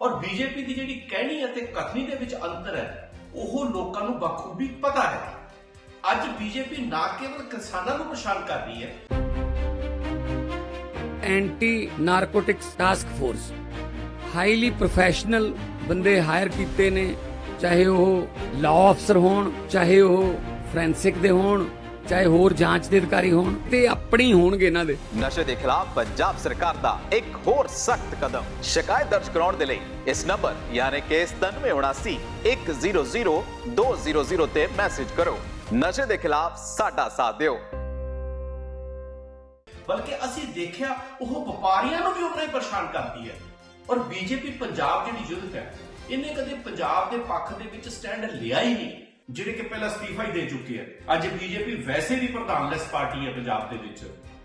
ਔਰ ਬੀਜੇਪੀ ਦੀ ਜਿਹੜੀ ਕਹਿਣੀ ਅਤੇ ਕਥਨੀ ਦੇ ਵਿੱਚ ਅੰਤਰ ਹੈ, ਉਹ ਲੋਕਾਂ ਨੂੰ ਬਖੂਬੀ ਪਤਾ ਹੈ। ਅੱਜ ਬੀਜੇਪੀ ਨਾ ਕੇਵਲ ਕਿਸਾਨਾਂ ਨੂੰ ਪਰੇਸ਼ਾਨ ਕਰ ਰਹੀ ਹੈ। Anti narcotics task force highly professional ਬੰਦੇ ਹਾਇਰ ਕੀਤੇ ਨੇ, ਚਾਹੇ ਉਹ ਲਾਅ ਅਫਸਰ ਹੋਣ, ਚਾਹੇ ਉਹ ਫੋਰੈਂਸਿਕ ਦੇ ਹੋਣ ਚਾਹੇ ਹੋਰ ਜਾਂਚ ਦੇ ਅਧਿਕਾਰੀ ਹੋਣ ਤੇ ਆਪਣੀ ਹੋਣਗੇ ਇਹਨਾਂ ਦੇ। ਨਸ਼ੇ ਦੇ ਖਿਲਾਫ ਪੰਜਾਬ ਸਰਕਾਰ ਦਾ ਇੱਕ ਹੋਰ ਸਖਤ ਕਦਮ। ਸ਼ਿਕਾਇਤ ਦਰਜ ਕਰਾਉਣ ਦੇ ਲਈ ਇਸ ਨੰਬਰ ਯਾਨੀ ਕਿ 9779 100 200 ਤੇ ਮੈਸੇਜ ਕਰੋ। ਨਸ਼ੇ ਦੇ ਖਿਲਾਫ ਸਾਡਾ ਸਾਥ ਦਿਓ। ਬਲਕਿ ਅਸੀਂ ਦੇਖਿਆ ਉਹ ਵਪਾਰੀਆਂ ਨੂੰ ਵੀ ਉਨਾ ਹੀ ਪਰੇਸ਼ਾਨ ਕਰਦੀ ਹੈ। ਔਰ ਬੀਜੇਪੀ ਪੰਜਾਬ ਜਿਹੜੀ ਯੁੱਧ ਹੈ ਇਹਨੇ ਕਦੇ ਪੰਜਾਬ ਦੇ ਪੱਖ ਦੇ ਵਿੱਚ ਸਟੈਂਡ ਲਿਆ ਹੀ ਨਹੀਂ। ਜਿਹੜੇ ਕਿ ਪਹਿਲਾਂ ਅਸਤੀਫਾ ਹੀ ਦੇ ਚੁੱਕੇ ਆ। ਅੱਜ ਬੀਜੇਪੀ ਵੈਸੇ ਵੀ ਪ੍ਰਧਾਨਲੈਸ ਪਾਰਟੀ ਹੈ ਪੰਜਾਬ ਦੇ ਵਿੱਚ।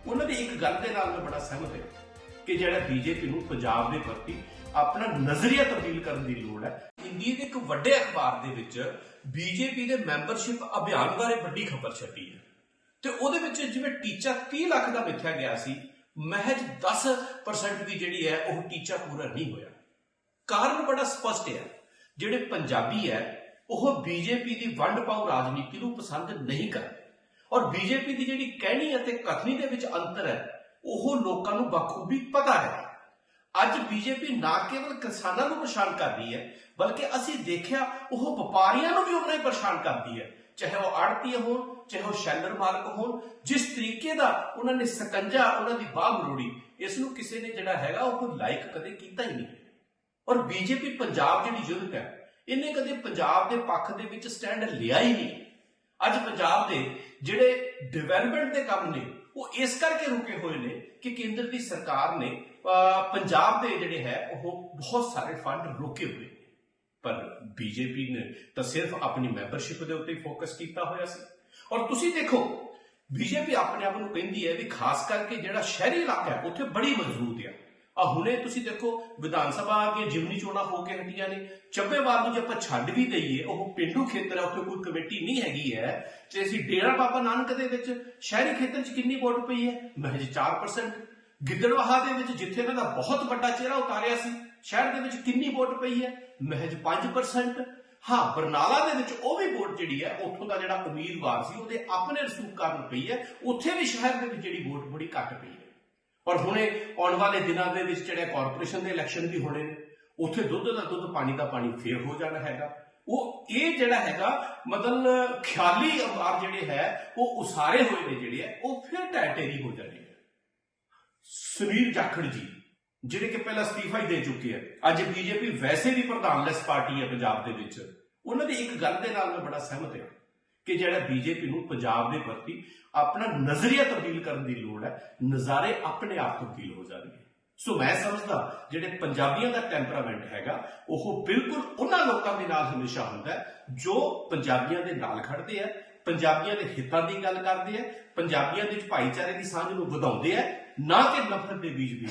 ਉਹਨਾਂ ਦੀ ਇੱਕ ਗੱਲ ਦੇ ਨਾਲ ਮੈਂ ਬੜਾ ਸਹਿਮਤ ਹਾਂ ਕਿ ਜਿਹੜਾ ਬੀਜੇਪੀ ਨੂੰ ਪੰਜਾਬ ਦੇ ਪ੍ਰਤੀ ਆਪਣਾ ਨਜ਼ਰੀਆ ਤਬਦੀਲ ਕਰਨ ਦੀ ਲੋੜ ਹੈ, ਇੰਡੀਆ ਦੇ ਇੱਕ ਵੱਡੇ ਅਖਬਾਰ ਦੇ ਵਿੱਚ ਬੀਜੇਪੀ ਦੇ ਮੈਂਬਰਸ਼ਿਪ ਅਭਿਆਨ ਬਾਰੇ ਵੱਡੀ ਖਬਰ ਛਪੀ ਹੈ। ਤੇ ਉਹਦੇ ਵਿੱਚ ਜਿਵੇਂ ਟੀਚਾ 30 ਲੱਖ ਦਾ ਮਿੱਥਿਆ ਗਿਆ ਸੀ, ਮਹਿਜ 10% ਦੀ ਜਿਹੜੀ ਹੈ ਉਹ ਟੀਚਾ ਪੂਰਾ ਨਹੀਂ ਹੋਇਆ। ਕਾਰਨ ਬੜਾ ਸਪਸ਼ਟ ਹੈ, ਜਿਹੜੇ ਪੰਜਾਬੀ ਹੈ ਉਹ ਬੀਜੇਪੀ ਦੀ ਵੰਡ ਪਾਉ ਰਾਜਨੀਤੀ ਨੂੰ ਪਸੰਦ ਨਹੀਂ ਕਰਦੇ ਔਰ ਬੀਜੇਪੀ ਦੀ ਜਿਹੜੀ ਕਹਿਣੀ ਅਤੇ ਕਥਨੀ ਦੇ ਵਿੱਚ ਅੰਤਰ ਹੈ, ਉਹ ਲੋਕਾਂ ਨੂੰ ਬਖੂਬੀ ਪਤਾ ਹੈ। ਅੱਜ ਬੀਜੇਪੀ ਨਾ ਕੇਵਲ ਕਿਸਾਨਾਂ ਨੂੰ ਪਰੇਸ਼ਾਨ ਕਰ ਰਹੀ ਹੈ, ਬਲਕਿ ਅਸੀਂ ਦੇਖਿਆ ਉਹ ਵਪਾਰੀਆਂ ਨੂੰ ਵੀ ਉਹਨਾਂ ਹੀ ਪਰੇਸ਼ਾਨ ਕਰਦੀ ਹੈ। ਚਾਹੇ ਉਹ ਆੜਤੀ ਹੋਣ, ਚਾਹੇ ਉਹ ਸ਼ੈਲਰ ਮਾਲਕ ਹੋਣ, ਜਿਸ ਤਰੀਕੇ ਦਾ ਉਹਨਾਂ ਨੇ ਸਕੰਜਾ, ਉਹਨਾਂ ਦੀ ਬਾਹ ਮਰੋੜੀ, ਇਸ ਨੂੰ ਕਿਸੇ ਨੇ ਜਿਹੜਾ ਹੈਗਾ ਉਹ ਲਾਈਕ ਕਦੇ ਕੀਤਾ ਹੀ ਨਹੀਂ। ਔਰ ਬੀਜੇਪੀ ਪੰਜਾਬ ਜਿਹੜੀ ਯੁੱਧ ਹੈ ਇਹਨੇ ਕਦੇ ਪੰਜਾਬ ਦੇ ਪੱਖ ਦੇ ਵਿੱਚ ਸਟੈਂਡ ਲਿਆ ਹੀ ਨਹੀਂ। ਅੱਜ ਪੰਜਾਬ ਦੇ ਜਿਹੜੇ ਡਿਵੈਲਪਮੈਂਟ ਦੇ ਕੰਮ ਨੇ, ਉਹ ਇਸ ਕਰਕੇ ਰੁਕੇ ਹੋਏ ਨੇ ਕਿ ਕੇਂਦਰ ਦੀ ਸਰਕਾਰ ਨੇ ਪੰਜਾਬ ਦੇ ਜਿਹੜੇ ਹੈ, ਉਹ ਬਹੁਤ ਸਾਰੇ ਫੰਡ ਰੋਕੇ ਹੋਏ ਨੇ। ਪਰ ਬੀਜੇਪੀ ਨੇ ਤਾਂ ਸਿਰਫ ਆਪਣੀ ਮੈਂਬਰਸ਼ਿਪ ਦੇ ਉੱਤੇ ਫੋਕਸ ਕੀਤਾ ਹੋਇਆ ਸੀ। ਔਰ ਤੁਸੀਂ ਦੇਖੋ ਬੀਜੇਪੀ ਆਪਣੇ ਆਪ ਨੂੰ ਕਹਿੰਦੀ ਹੈ ਵੀ ਖਾਸ ਕਰਕੇ ਜਿਹੜਾ ਸ਼ਹਿਰੀ ਇਲਾਕਾ ਹੈ, ਉੱਥੇ ਬੜੀ ਮਜ਼ਬੂਤ ਹੈ ਆ ਹੁਣੇ ਤੁਸੀਂ ਦੇਖੋ ਵਿਧਾਨ ਸਭਾ ਅੱਗੇ ਜਿਮਨੀ ਚੋਣਾਂ ਹੋ ਕੇ ਹਟੀਆਂ ਨੇ। ਚੱਬੇਵਾਲ ਨੂੰ ਜੇ ਆਪਾਂ ਛੱਡ ਵੀ ਦਈਏ, ਉਹ ਪਿੰਡੂ ਖੇਤਰ ਹੈ ਉੱਥੇ ਕੋਈ ਕਮੇਟੀ ਨਹੀਂ ਹੈਗੀ ਹੈ। ਤੇ ਅਸੀਂ ਡੇਰਾ ਬਾਬਾ ਨਾਨਕ ਦੇ ਵਿੱਚ ਸ਼ਹਿਰੀ ਖੇਤਰ 'ਚ ਕਿੰਨੀ ਵੋਟ ਪਈ ਹੈ? ਮਹਿਜ 4% ਗਿੱਦੜਵਾਹਾ ਦੇ ਵਿੱਚ ਜਿੱਥੇ ਇਹਨਾਂ ਦਾ ਬਹੁਤ ਵੱਡਾ ਚਿਹਰਾ ਉਤਾਰਿਆ ਸੀ, ਸ਼ਹਿਰ ਦੇ ਵਿੱਚ ਕਿੰਨੀ ਵੋਟ ਪਈ ਹੈ? ਮਹਿਜ 5% ਹਾਂ, ਬਰਨਾਲਾ ਦੇ ਵਿੱਚ ਉਹ ਵੀ ਵੋਟ ਜਿਹੜੀ ਹੈ, ਉੱਥੋਂ ਦਾ ਜਿਹੜਾ ਉਮੀਦਵਾਰ ਸੀ, ਉਹਦੇ ਆਪਣੇ ਰਸੂਖ ਕਾਰਨ ਪਈ ਹੈ। ਉੱਥੇ ਵੀ ਸ਼ਹਿਰ ਦੇ ਵਿੱਚ ਜਿਹੜੀ ਵੋਟ ਬੜੀ ਘੱਟ ਪਈ ਹੈ। ਔਰ ਹੁਣੇ ਆਉਣ ਵਾਲੇ ਦਿਨਾਂ ਦੇ ਵਿੱਚ ਜਿਹੜੇ ਕਾਰਪੋਰੇਸ਼ਨ ਦੇ ਇਲੈਕਸ਼ਨ ਵੀ ਹੋਣੇ ਨੇ ਉੱਥੇ ਦੁੱਧ ਦਾ ਦੁੱਧ, ਪਾਣੀ ਦਾ ਪਾਣੀ ਫੇਰ ਹੋ ਜਾਣਾ ਹੈਗਾ। ਉਹ ਇਹ ਜਿਹੜਾ ਹੈਗਾ, ਮਤਲਬ ਖਿਆਲੀ ਅੰਬਾਰ ਜਿਹੜੇ ਹੈ, ਉਹ ਉਸਾਰੇ ਹੋਏ ਨੇ ਜਿਹੜੇ ਹੈ, ਉਹ ਫਿਰ ਟੈਟੇਰੀ ਹੋ ਜਾਣੀ ਹੈ ਸੁਨੀਲ ਜਾਖੜ ਜੀ, ਜਿਹੜੇ ਕਿ ਪਹਿਲਾਂ ਅਸਤੀਫਾ ਹੀ ਦੇ ਚੁੱਕੇ ਹੈ ਅੱਜ ਬੀਜੇਪੀ ਵੈਸੇ ਵੀ ਪ੍ਰਧਾਨਲੈਸ ਪਾਰਟੀ ਹੈ ਪੰਜਾਬ ਦੇ ਵਿੱਚ। ਉਹਨਾਂ ਦੀ ਇੱਕ ਗੱਲ ਦੇ ਨਾਲ ਮੈਂ ਬੜਾ ਸਹਿਮਤ ਹਾਂ। ਕਿ ਜਿਹੜਾ ਬੀਜੇਪੀ ਨੂੰ ਪੰਜਾਬ ਦੇ ਪ੍ਰਤੀ ਆਪਣਾ ਨਜ਼ਰੀਆ ਤਬਦੀਲ ਕਰਨ ਦੀ ਲੋੜ ਹੈ, ਨਜ਼ਾਰੇ ਆਪਣੇ ਆਪ ਤਬਦੀਲ ਹੋ ਜਾਣਗੇ। ਸੋ ਮੈਂ ਸਮਝਦਾ, ਜਿਹੜੇ ਪੰਜਾਬੀਆਂ ਦਾ ਟੈਂਪਰਾਮੈਂਟ ਹੈਗਾ, ਉਹ ਬਿਲਕੁਲ ਉਹਨਾਂ ਲੋਕਾਂ ਦੇ ਨਾਲ ਹਮੇਸ਼ਾ ਹੁੰਦਾ ਜੋ ਪੰਜਾਬੀਆਂ ਦੇ ਨਾਲ ਖੜਦੇ ਆ ਪੰਜਾਬੀਆਂ ਦੇ ਹਿੱਤਾਂ ਦੀ ਗੱਲ ਕਰਦੇ ਆ ਪੰਜਾਬੀਆਂ ਦੇ ਭਾਈਚਾਰੇ ਦੀ ਸਾਂਝ ਨੂੰ ਵਧਾਉਂਦੇ ਆ ਨਾ ਕਿ ਨਫ਼ਰਤ ਦੇ ਬੀਜ ਵੀ